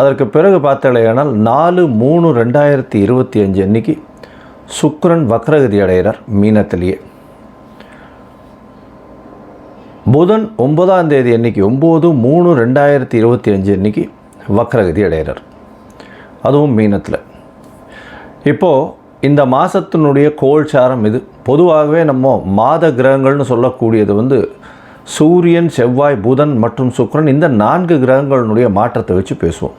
அதற்கு பிறகு பார்த்தாலேயானால் நாலு மூணு ரெண்டாயிரத்தி இருபத்தி அஞ்சு அன்னைக்கு சுக்ரன் வக்ரகதி அடைகிறார் மீனத்திலேயே. புதன் ஒன்பதாம் தேதி அன்னைக்கு ஒம்பது மூணு ரெண்டாயிரத்தி இருபத்தி அஞ்சு அன்னைக்கு வக்ரகதி அடைகிறார். அதுவும் மீனத்தில். இப்போது இந்த மாதத்தினுடைய கோல்சாரம் இது. பொதுவாகவே நம்ம மாத கிரகங்கள்னு சொல்லக்கூடியது வந்து சூரியன் செவ்வாய் புதன் மற்றும் சுக்ரன் இந்த நான்கு கிரகங்களினுடைய மாற்றத்தை வச்சு பேசுவோம்.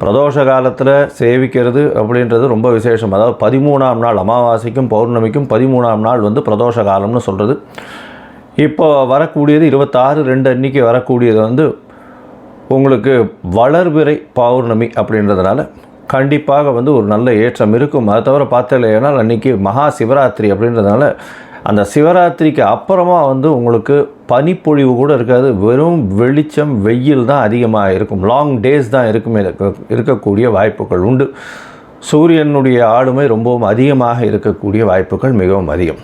பிரதோஷ காலத்தில் சேவிக்கிறது அப்படின்றது ரொம்ப விசேஷம். அதாவது பதிமூணாம் நாள் அமாவாசைக்கும் பௌர்ணமிக்கும் பதிமூணாம் நாள் வந்து பிரதோஷ காலம்னு சொல்கிறது இப்போ வரக்கூடியது இருபத்தாறு ரெண்டு அன்னைக்கு வரக்கூடியது வந்து உங்களுக்கு வளர்பிறை பௌர்ணமி அப்படின்றதுனால கண்டிப்பாக வந்து ஒரு நல்ல ஏற்றம் இருக்கும். அதை தவிர பார்த்தலையானால் அன்றைக்கி மகா சிவராத்திரி அப்படின்றதுனால அந்த சிவராத்திரிக்கு அப்புறமா வந்து உங்களுக்கு பனிப்பொழிவு கூட இருக்காது. வெறும் வெளிச்சம் வெயில் தான் அதிகமாக இருக்கும். லாங் டேஸ் தான் இருக்குமே இருக்கக்கூடிய வாய்ப்புகள் உண்டு. சூரியனுடைய ஆளுமை ரொம்பவும் அதிகமாக இருக்கக்கூடிய வாய்ப்புகள் மிகவும் அதிகம்.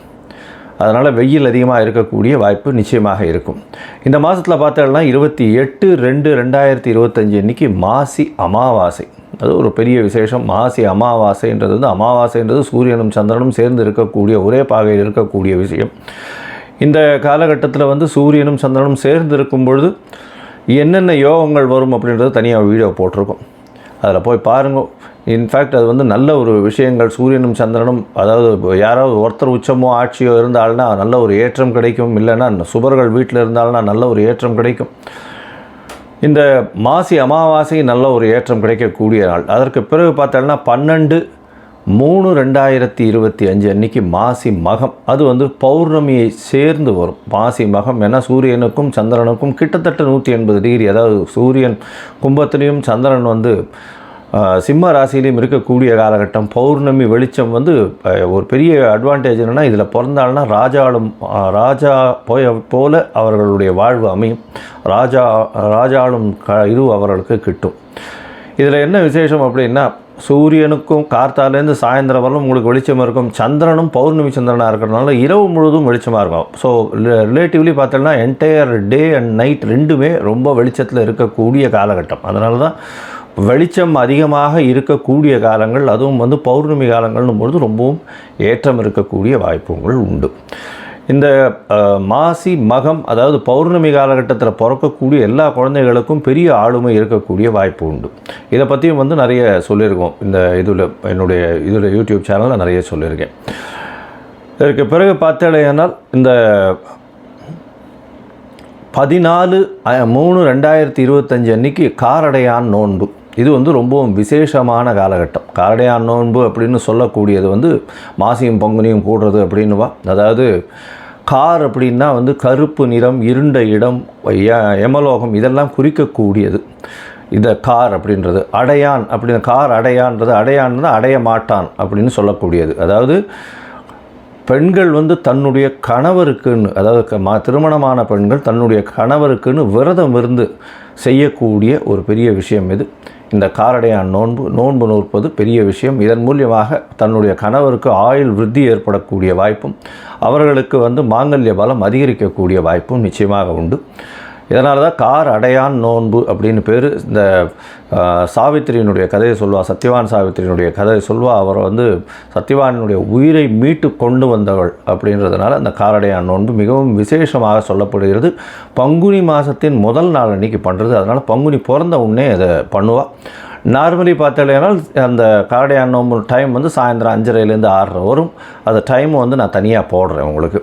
அதனால் வெயில் அதிகமாக இருக்கக்கூடிய வாய்ப்பு நிச்சயமாக இருக்கும். இந்த மாதத்தில் பார்த்தோம்னா இருபத்தி எட்டு ரெண்டு ரெண்டாயிரத்தி இருபத்தஞ்சி அன்னைக்கு மாசி அமாவாசை. அது ஒரு பெரிய விசேஷம். மாசி அமாவாசைன்றது வந்து அமாவாசைன்றது சூரியனும் சந்திரனும் சேர்ந்து இருக்கக்கூடிய ஒரே பாகையில் இருக்கக்கூடிய விஷயம். இந்த காலகட்டத்தில் வந்து சூரியனும் சந்திரனும் சேர்ந்து இருக்கும் பொழுது என்னென்ன யோகங்கள் வரும் அப்படின்றது தனியாக வீடியோ போட்டிருக்கோம். அதில் போய் பாருங்க. இன்ஃபேக்ட் அது வந்து நல்ல ஒரு விஷயங்கள். சூரியனும் சந்திரனும் அதாவது யாராவது ஒருத்தர் உச்சமோ ஆட்சியோ இருந்தால்னா நல்ல ஒரு ஏற்றம் கிடைக்கும். இல்லைன்னா சுபர்கள் வீட்டில் இருந்தால்னா நல்ல ஒரு ஏற்றம் கிடைக்கும். இந்த மாசி அமாவாசை நல்ல ஒரு ஏற்றம் கிடைக்கக்கூடிய நாள். அதற்கு பிறகு பார்த்தோம்னா பன்னெண்டு மூணு ரெண்டாயிரத்தி இருபத்தி அஞ்சு அன்னைக்கு மாசி மகம். அது வந்து பௌர்ணமியை சேர்ந்து வரும். மாசி மகம் ஏன்னா சூரியனுக்கும் சந்திரனுக்கும் கிட்டத்தட்ட நூற்றி எண்பது டிகிரி. அதாவது சூரியன் கும்பத்திலையும் சந்திரன் வந்து சிம்ம ராசியிலையும் இருக்கக்கூடிய காலகட்டம் பௌர்ணமி வெளிச்சம் வந்து ஒரு பெரிய அட்வான்டேஜ் என்னென்னா இதில் பிறந்தாள்னா ராஜாளும் ராஜா போய போல அவர்களுடைய வாழ்வு அமையும். ராஜா ராஜாளும் க இது அவர்களுக்கு கிட்டும். இதில் என்ன விசேஷம் அப்படின்னா சூரியனுக்கும் கார்த்தாலேருந்து சாயந்தரம் வரலும் உங்களுக்கு வெளிச்சம் இருக்கும். சந்திரனும் பௌர்ணமி சந்திரனாக இருக்கிறதுனால இரவு முழுவதும் வெளிச்சமாக இருக்கும். ஸோ ரிலேட்டிவ்லி பார்த்தோம்னா என்டையர் டே அண்ட் நைட் ரெண்டுமே ரொம்ப வெளிச்சத்தில் இருக்கக்கூடிய காலகட்டம். அதனால தான் வெளிச்சம் அதிகமாக இருக்கக்கூடிய காலங்கள் அதுவும் வந்து பௌர்ணமி காலங்கள்னும் பொழுது ரொம்பவும் ஏற்றம் இருக்கக்கூடிய வாய்ப்புகள் உண்டு. இந்த மாசி மகம் அதாவது பௌர்ணமி காலகட்டத்தில் பிறக்கக்கூடிய எல்லா குழந்தைகளுக்கும் பெரிய ஆளுமை இருக்கக்கூடிய வாய்ப்பு உண்டு. இதை பற்றியும் வந்து நிறைய சொல்லியிருக்கோம். இந்த இதில் என்னுடைய இதில் யூடியூப் சேனலில் நிறைய சொல்லியிருக்கேன். இதற்கு பிறகு பார்த்தேனால் இந்த பதினாலு மூணு ரெண்டாயிரத்தி இருபத்தஞ்சு அன்னைக்கு காரடையான் நோன்பு. இது வந்து ரொம்பவும் விசேஷமான காலகட்டம். காரடையான் நோன்பு அப்படின்னு சொல்லக்கூடியது வந்து மாசியும் பங்குனியும் கூடுறது அப்படின்னுவா அதாவது கார் அப்படின்னா வந்து கருப்பு நிறம் இருண்ட இடம் எமலோகம் இதெல்லாம் குறிக்கக்கூடியது. இந்த கார் அப்படின்றது. அடையான் அப்படின்னு கார் அடையான்றது அடையான்றது அடைய மாட்டான் அப்படின்னு சொல்லக்கூடியது. அதாவது பெண்கள் வந்து தன்னுடைய கணவருக்குன்னு அதாவது க- மா திருமணமான பெண்கள் தன்னுடைய கணவருக்குன்னு விரதம் இருந்து செய்யக்கூடிய ஒரு பெரிய விஷயம் இது. இந்த காரடையான் நோன்பு நோன்பு நோற்பது பெரிய விஷயம். இதன் மூலியமாக தன்னுடைய கணவருக்கு ஆயுள் விருத்தி ஏற்படக்கூடிய வாய்ப்பும் அவர்களுக்கு வந்து மாங்கல்ய பலம் அதிகரிக்கக்கூடிய வாய்ப்பும் நிச்சயமாக உண்டு. இதனால தான் கார் அடையான் நோன்பு அப்படின்னு பேர். இந்த சாவித்திரியினுடைய கதையை சொல்வா சத்யவான் சாவித்திரியினுடைய கதையை சொல்வா அவர் வந்து சத்யவானினுடைய உயிரை மீட்டு கொண்டு வந்தவள் அப்படின்றதுனால அந்த காரடையான் நோன்பு மிகவும் விசேஷமாக சொல்லப்படுகிறது. பங்குனி மாதத்தின் முதல் நாள் அன்னைக்கு பண்ணுறது அதனால் பங்குனி பிறந்த உடனே அதை பண்ணுவாள் நார்மலி பார்த்தாலேனால் அந்த காரடையான் நோம்பு டைம் வந்து சாயந்தரம் அஞ்சரைலேருந்து ஆறரை வரும். அந்த டைம் வந்து நான் தனியாக போடுறேன் உங்களுக்கு.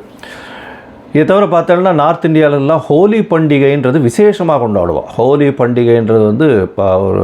இதை தவிர பார்த்தோம்னா நார்த் இந்தியாவிலலாம் ஹோலி பண்டிகைன்றது விசேஷமாக கொண்டாடுவோம். ஹோலி பண்டிகைன்றது வந்து இப்போ ஒரு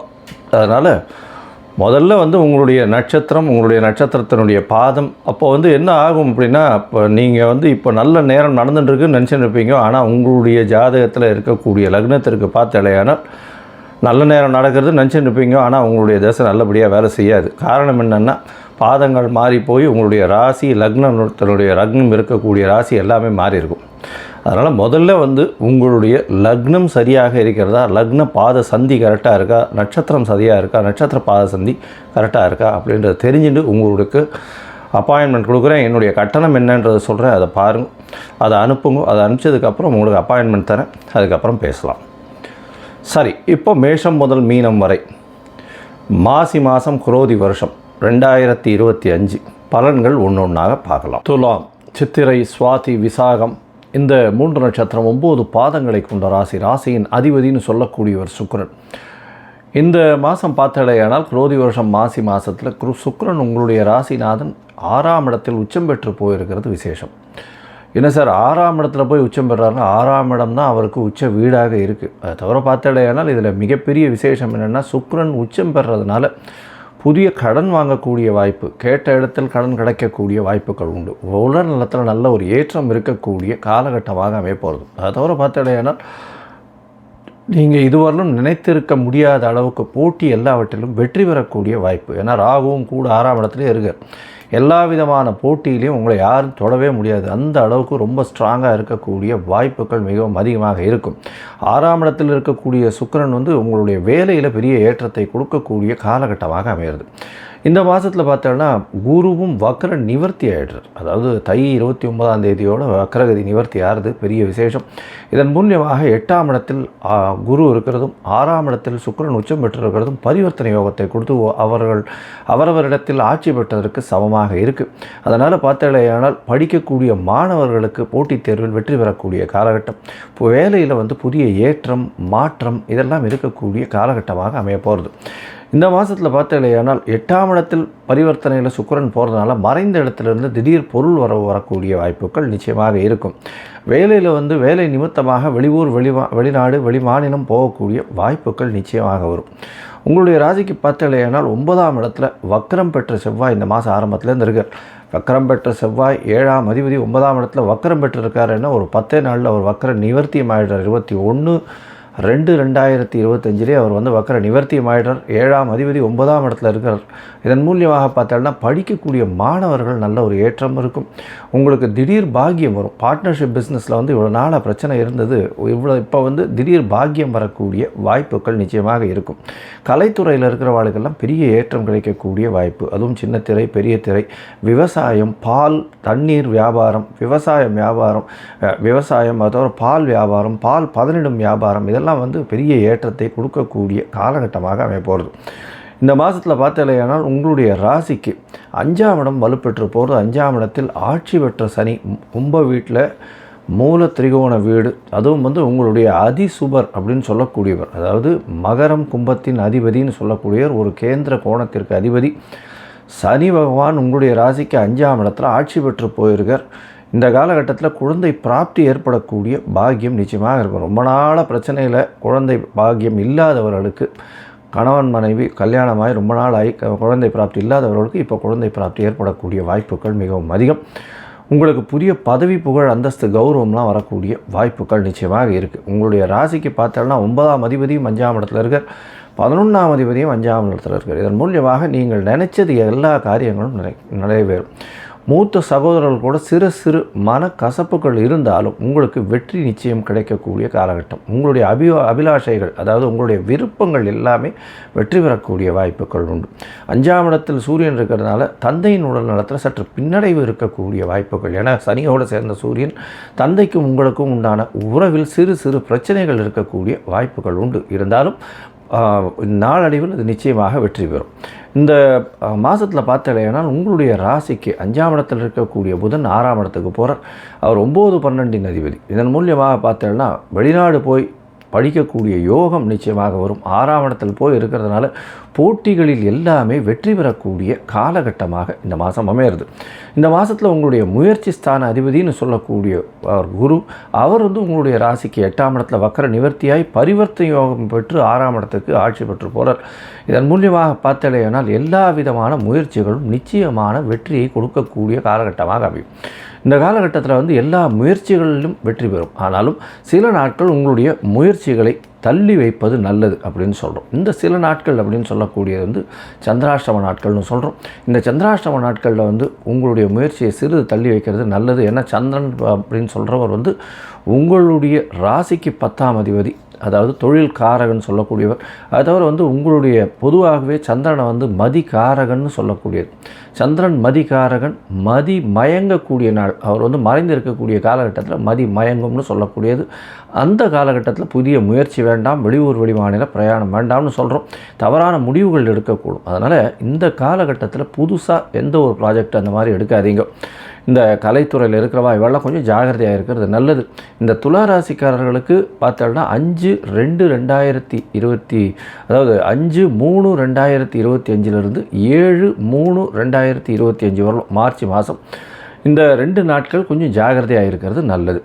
அதனால் முதல்ல வந்து உங்களுடைய நட்சத்திரம் உங்களுடைய நட்சத்திரத்தினுடைய பாதம். அப்போ வந்து என்ன ஆகும் அப்படின்னா இப்போ நீங்கள் வந்து இப்போ நல்ல நேரம் நடந்துட்டுருக்குன்னு நினச்சிட்டு இருப்பீங்க ஆனால் உங்களுடைய ஜாதகத்தில் இருக்கக்கூடிய லக்னத்திற்கு பார்த்தலையானால் நல்ல நேரம் நடக்கிறது நினச்சிட்டு இருப்பீங்க ஆனால் உங்களுடைய தசை நல்லபடியாக வேலை செய்யாது. காரணம் என்னென்னா பாதங்கள் மாறி போய் உங்களுடைய ராசி லக்னத்தினுடைய லக்னம் இருக்கக்கூடிய ராசி எல்லாமே மாறி இருக்கும் அதனால் முதல்ல வந்து உங்களுடைய லக்னம் சரியாக இருக்கிறதா? லக்ன பாத சந்தி கரெக்டாக இருக்கா? நட்சத்திரம் சரியாக இருக்கா? நட்சத்திர பாத சந்தி கரெக்டாக இருக்கா? அப்படின்றத தெரிஞ்சுட்டு உங்களுக்கு அப்பாயின்மெண்ட் கொடுக்குறேன். என்னுடைய கட்டணம் என்னன்றதை சொல்கிறேன் அதை பாருங்கள் அதை அனுப்புங்க. அதை அனுப்பிச்சதுக்கப்புறம் உங்களுக்கு அப்பாயின்மெண்ட் தரேன். அதுக்கப்புறம் பேசலாம். சரி இப்போ மேஷம் முதல் மீனம் வரை. மாசி மாதம் குரோதி வருஷம் ரெண்டாயிரத்தி இருபத்தி அஞ்சு. பலன்கள் ஒன்று ஒன்றாக பார்க்கலாம். துலாம் சித்திரை சுவாதி விசாகம் இந்த மூன்று நட்சத்திரம் ஒம்பது பாதங்களை கொண்ட ராசி. ராசியின் அதிபதினு சொல்லக்கூடியவர் சுக்கரன். இந்த மாதம் பார்த்தடையானால் குரோதி வருஷம் மாசி மாதத்தில் குரு சுக்கரன் உங்களுடைய ராசிநாதன் ஆறாம் இடத்தில் உச்சம் பெற்று போயிருக்கிறது விசேஷம். என்ன சார் ஆறாம் இடத்துல போய் உச்சம் பெறாருன்னா ஆறாம் இடம் தான் அவருக்கு உச்ச வீடாக இருக்குது அதை தவிர பார்த்தடையானால் இதில் மிகப்பெரிய விசேஷம் என்னென்னா சுக்கரன் உச்சம் பெறதுனால புதிய கடன் வாங்கக்கூடிய வாய்ப்பு கேட்ட இடத்தில் கடன் கிடைக்கக்கூடிய வாய்ப்புகள் உண்டு. உடல் நலத்தில் நல்ல ஒரு ஏற்றம் இருக்கக்கூடிய காலகட்டமாக அமைப்போகிறது அதை தவிர பார்த்தாலேயானால் நீங்கள் இதுவரையிலும் நினைத்திருக்க முடியாத அளவுக்கு போட்டி எல்லாவற்றிலும் வெற்றி பெறக்கூடிய வாய்ப்பு. ஏன்னா ராகுவும் கூட ஆறாம் இடத்துலேயே இருக்குது எல்லா விதமான போட்டியிலையும் உங்களை யாரும் தொடவே முடியாது. அந்த அளவுக்கு ரொம்ப ஸ்ட்ராங்காக இருக்கக்கூடிய வாய்ப்புகள் மிகவும் அதிகமாக இருக்கும். ஆறாம் இடத்தில் இருக்கக்கூடிய சுக்கிரன் வந்து உங்களுடைய வேலையில் பெரிய ஏற்றத்தை கொடுக்கக்கூடிய காலகட்டமாக அமையிறது. இந்த மாதத்தில் பார்த்தோன்னா குருவும் வக்கர நிவர்த்தி ஆகிடுறார் அதாவது தை இருபத்தி ஒன்பதாம் தேதியோட வக்ரகதி நிவர்த்தி ஆறுது பெரிய விசேஷம். இதன் மூலியமாக எட்டாம் இடத்தில் குரு இருக்கிறதும் ஆறாம் இடத்தில் சுக்கரன் உச்சம் பெற்றிருக்கிறதும் பரிவர்த்தனை யோகத்தை கொடுத்து அவர்கள் அவரவரிடத்தில் ஆட்சி பெற்றதற்கு சமமாக இருக்குது அதனால் பார்த்தாலேயானால் படிக்கக்கூடிய மாணவர்களுக்கு போட்டித் தேர்வில் வெற்றி பெறக்கூடிய காலகட்டம். இப்போ வேலையில் வந்து புதிய ஏற்றம் மாற்றம் இதெல்லாம் இருக்கக்கூடிய காலகட்டமாக அமைய போகிறது இந்த மாதத்தில் பார்த்தீங்களேயானால் எட்டாம் இடத்தில் பரிவர்த்தனையில் சுக்கரன் போகிறதுனால மறைந்த இடத்துலேருந்து திடீர் பொருள் வரவு வரக்கூடிய வாய்ப்புகள் நிச்சயமாக இருக்கும். வேலையில் வந்து வேலை நிமித்தமாக வெளியூர் வெளிவா வெளிநாடு வெளிமாநிலம் போகக்கூடிய வாய்ப்புகள் நிச்சயமாக வரும். உங்களுடைய ராசிக்கு பார்த்தீங்களேயானால் ஒன்பதாம் இடத்துல வக்கரம் பெற்ற செவ்வாய் இந்த மாதம் ஆரம்பத்துலேருந்து இருக்கார் வக்கரம் பெற்ற செவ்வாய் ஏழாம் அதிபதி ஒன்பதாம் இடத்துல வக்கரம் பெற்றிருக்காருன்னா ஒரு பத்தே நாளில் ஒரு வக்ர நிவர்த்தியம் ஆகிடுறார் இருபத்தி ஒன்று ரெண்டு ரெண்டாயிரத்தி இருபத்தஞ்சிலே அவர் வந்து வக்கர நிவர்த்தியம் ஆயிடுறார் ஏழாம் அதிபதி ஒன்பதாம் இடத்துல இருக்கிறார். இதன் மூலியமாக பார்த்தோம்னா படிக்கக்கூடிய மாணவர்கள் நல்ல ஒரு ஏற்றம் இருக்கும். உங்களுக்கு திடீர் பாக்கியம் வரும். பார்ட்னர்ஷிப் பிஸ்னஸில் வந்து இவ்வளோ நாளாக பிரச்சனை இருந்தது. இவ்வளோ இப்போ வந்து திடீர் பாக்கியம் வரக்கூடிய வாய்ப்புகள் நிச்சயமாக இருக்கும். கலைத்துறையில் இருக்கிறவாளுக்கெல்லாம் பெரிய ஏற்றம் கிடைக்கக்கூடிய வாய்ப்பு. அதுவும் சின்ன திரை பெரிய திரை. விவசாயம் பால் தண்ணீர் வியாபாரம் விவசாயம் வியாபாரம் விவசாயம் அதோட பால் வியாபாரம் பால் பதனிடும் வியாபாரம் இதெல்லாம் வந்து பெரிய ஏற்றத்தை கொடுக்கக்கூடிய காலகட்டமாக அமைய போகிறது. இந்த மாதத்தில் பார்த்தலையானால் உங்களுடைய ராசிக்கு அஞ்சாம் இடம் வலுப்பெற்று போகிறது. அஞ்சாம் இடத்தில் ஆட்சி பெற்ற சனி கும்ப வீட்டில் மூல திரிகோண வீடு அதுவும் வந்து உங்களுடைய அதிசுபர் அப்படின்னு சொல்லக்கூடியவர். அதாவது மகரம் கும்பத்தின் அதிபதின்னு சொல்லக்கூடியவர் ஒரு கேந்திர கோணத்திற்கு அதிபதி. சனி பகவான் உங்களுடைய ராசிக்கு அஞ்சாம் இடத்துல ஆட்சி பெற்று போயிருக்கார். இந்த காலகட்டத்தில் குழந்தை பிராப்தி ஏற்படக்கூடிய பாக்கியம் நிச்சயமாக இருக்கும். ரொம்ப நாளாக பிரச்சனையில் குழந்தை பாக்கியம் இல்லாதவர்களுக்கு கணவன் மனைவி கல்யாணமாகி ரொம்ப நாள் ஆகி குழந்தை பிராப்தி இல்லாதவர்களுக்கு இப்போ குழந்தை பிராப்தி ஏற்படக்கூடிய வாய்ப்புகள் மிகவும் அதிகம். உங்களுக்கு புதிய பதவி புகழ் அந்தஸ்து கௌரவம்லாம் வரக்கூடிய வாய்ப்புகள் நிச்சயமாக இருக்குது உங்களுடைய ராசிக்கு பார்த்தோம்னா ஒன்பதாம் அதிபதியும் அஞ்சாம் இடத்துல இருக்கார். பதினொன்றாம் அதிபதியும் அஞ்சாம் இடத்துல இருக்கார். இதன் மூலியமாக நீங்கள் நினைச்சது எல்லா காரியங்களும் நிறை நிறைவேறும். மூத்த சகோதரர்கள் கூட சிறு சிறு மனக்கசப்புகள் இருந்தாலும் உங்களுக்கு வெற்றி நிச்சயம் கிடைக்கக்கூடிய காலகட்டம். உங்களுடைய அபி அபிலாஷைகள் அதாவது உங்களுடைய விருப்பங்கள் எல்லாமே வெற்றி பெறக்கூடிய வாய்ப்புகள் உண்டு. அஞ்சாம் இடத்தில் சூரியன் இருக்கிறதுனால தந்தையின் உடல் நலத்தில் சற்று பின்னடைவு இருக்கக்கூடிய வாய்ப்புகள். ஏன்னா சனியோடு சேர்ந்த சூரியன் தந்தைக்கும் உங்களுக்கும் உண்டான உறவில் சிறு சிறு பிரச்சனைகள் இருக்கக்கூடிய வாய்ப்புகள் உண்டு. இருந்தாலும் நாளடைவில் அது நிச்சயமாக வெற்றி பெறும். இந்த மாதத்தில் பார்த்தாலேனால் உங்களுடைய ராசிக்கு அஞ்சாம் இடத்தில் இருக்கக்கூடிய புதன் ஆறாம் இடத்துக்கு போகிறார் அவர் ஒம்பது பன்னெண்டின் அதிபதி. இதன் மூலியமாக பார்த்தேன்னா வெளிநாடு போய் படிக்கக்கூடிய யோகம் நிச்சயமாக வரும். ஆறாவணத்தில் போய் இருக்கிறதுனால போட்டிகளில் எல்லாமே வெற்றி பெறக்கூடிய காலகட்டமாக இந்த மாதம் அமையிறது. இந்த மாதத்தில் உங்களுடைய முயற்சி ஸ்தான அதிபதினு சொல்லக்கூடிய குரு அவர் வந்து உங்களுடைய ராசிக்கு எட்டாம் இடத்துல வக்கர நிவர்த்தியாய் பரிவர்த்தனை யோகம் பெற்று ஆறாம் இடத்துக்கு ஆட்சி பெற்று போகிறார் இதன் மூலியமாக பார்த்தலையானால் எல்லா விதமான முயற்சிகளும் நிச்சயமான வெற்றியை கொடுக்கக்கூடிய காலகட்டமாக அமையும். இந்த காலகட்டத்தில் வந்து எல்லா முயற்சிகளிலும் வெற்றி பெறும். ஆனாலும் சில நாட்கள் உங்களுடைய முயற்சிகளை தள்ளி வைப்பது நல்லது அப்படின்னு சொல்கிறோம் இந்த சில நாட்கள் அப்படின்னு சொல்லக்கூடியது வந்து சந்திராஷ்டம நாட்கள்னு சொல்கிறோம் இந்த சந்திராஷ்டம நாட்களில் வந்து உங்களுடைய முயற்சியை சிறிது தள்ளி வைக்கிறது நல்லது. ஏன்னா சந்திரன் அப்படின்னு சொல்கிறவர் வந்து உங்களுடைய ராசிக்கு பத்தாம் அதிபதி அதாவது தொழில் காரகன் சொல்லக்கூடியவர். அது தவிர வந்து உங்களுடைய பொதுவாகவே சந்திரனை வந்து மதிகாரகன்னு சொல்லக்கூடியது. சந்திரன் மதிகாரகன் மதி மயங்கக்கூடிய நாள். அவர் வந்து மறைந்து இருக்கக்கூடிய காலகட்டத்தில் மதி மயங்கும்னு சொல்லக்கூடியது. அந்த காலகட்டத்தில் புதிய முயற்சி வேண்டாம் வெளியூர் வெளிமாநில பிரயாணம் வேண்டாம்னு சொல்கிறோம் தவறான முடிவுகள் எடுக்கக்கூடும். அதனால் இந்த காலகட்டத்தில் புதுசாக எந்த ஒரு ப்ராஜெக்ட் அந்த மாதிரி எடுக்காதீங்க. இந்த கலைத்துறையில் இருக்கிறவா? இவெல்லாம் கொஞ்சம் ஜாகிரதையாக இருக்கிறது நல்லது. இந்த துலா ராசிக்காரர்களுக்கு பார்த்தோம்னா அஞ்சு ரெண்டு ரெண்டாயிரத்தி இருபத்தி அதாவது அஞ்சு மூணு ரெண்டாயிரத்தி இருபத்தி அஞ்சிலிருந்து ஏழு மூணு ரெண்டாயிரத்தி இருபத்தி அஞ்சு வரலாம் மார்ச் மாதம். இந்த ரெண்டு நாட்கள் கொஞ்சம் ஜாகிரதையாக இருக்கிறது நல்லது.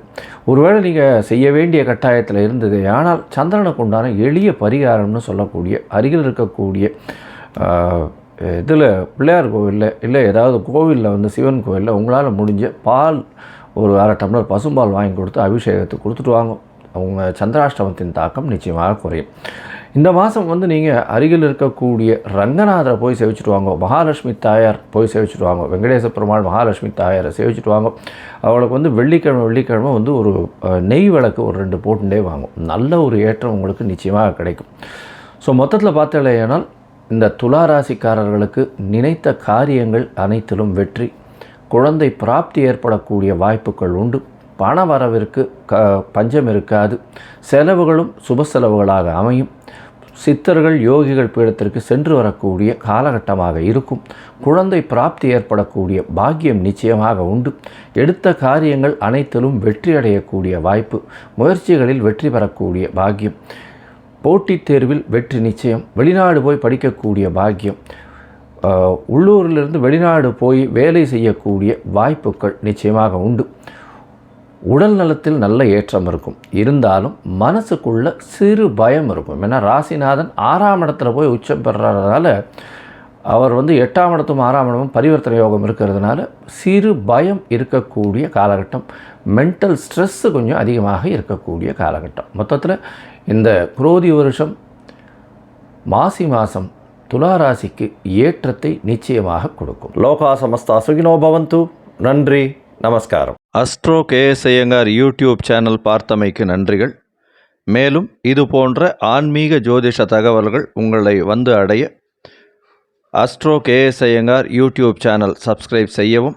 ஒருவேளை நீங்கள் செய்ய வேண்டிய கட்டாயத்தில் இருந்தது ஆனால் சந்திரனுக்கு உண்டான எளிய பரிகாரம்னு சொல்லக்கூடிய அருகில் இருக்கக்கூடிய இதில் பிள்ளையார் கோவிலில் இல்லை ஏதாவது கோவிலில் வந்து சிவன் கோவிலில் உங்களால் முடிஞ்ச பால் ஒரு அரை டம்ளர் பசும்பால் வாங்கி கொடுத்து அபிஷேகத்தை கொடுத்துட்டு வாங்க. அவங்க சந்திராஷ்டமத்தின் தாக்கம் நிச்சயமாக குறையும். இந்த மாதம் வந்து நீங்கள் அருகில் இருக்கக்கூடிய ரங்கநாதரை போய் சேவிச்சுட்டு வாங்க. மகாலட்சுமி தாயார் போய் சேவிச்சுட்டு வாங்க. வெங்கடேச பெருமாள் மகாலட்சுமி தாயாரை சேவிச்சுட்டு வாங்க. அவளுக்கு வந்து வெள்ளிக்கிழமை வெள்ளிக்கிழமை வந்து ஒரு நெய் விளக்கு ஒரு ரெண்டு போட்டுட்டே வாங்கும். நல்ல ஒரு ஏற்றம் உங்களுக்கு நிச்சயமாக கிடைக்கும். ஸோ மொத்தத்தில் பார்த்தலையானால் இந்த துளாராசிக்காரர்களுக்கு நினைத்த காரியங்கள் அனைத்திலும் வெற்றி. குழந்தை பிராப்தி ஏற்படக்கூடிய வாய்ப்புகள் உண்டு. பண வரவிற்கு க பஞ்சம் இருக்காது. செலவுகளும் சுப செலவுகளாக அமையும். சித்தர்கள் யோகிகள் பீடத்திற்கு சென்று வரக்கூடிய காலகட்டமாக இருக்கும். குழந்தை பிராப்தி ஏற்படக்கூடிய பாக்கியம் நிச்சயமாக உண்டு. எடுத்த காரியங்கள் அனைத்திலும் வெற்றியடையக்கூடிய வாய்ப்பு. முயற்சிகளில் வெற்றி பெறக்கூடிய பாக்கியம். போட்டித் தேர்வில் வெற்றி நிச்சயம். வெளிநாடு போய் படிக்கக்கூடிய பாக்கியம். உள்ளூரிலிருந்து வெளிநாடு போய் வேலை செய்யக்கூடிய வாய்ப்புகள் நிச்சயமாக உண்டு. உடல் நலத்தில் நல்ல ஏற்றம் இருக்கும். இருந்தாலும் மனசுக்குள்ள சிறு பயம் இருக்கும். ஏன்னா ராசிநாதன் ஆறாம் இடத்துல போய் உச்சம் பெறறதுனால அவர் வந்து எட்டாம் இடத்தும் ஆறாம் இடமும் பரிவர்த்தனை யோகம் இருக்கிறதுனால சிறு பயம் இருக்கக்கூடிய காலகட்டம். மென்டல் ஸ்ட்ரெஸ்ஸு கொஞ்சம் அதிகமாக இருக்கக்கூடிய காலகட்டம். மொத்தத்தில் இந்த குரோதி வருஷம் மாசி மாதம் துளாராசிக்கு ஏற்றத்தை நிச்சயமாக கொடுக்கும். லோகா சமஸ்தா சுகினோ பவந்து. நன்றி நமஸ்காரம். Astro KS Iyengar YouTube channel பார்த்தமைக்கு நன்றிகள். மேலும் இது போன்ற ஆன்மீக ஜோதிஷ தகவல்கள் உங்களை வந்து அடைய astro KS Iyengar YouTube channel subscribe செய்யவும்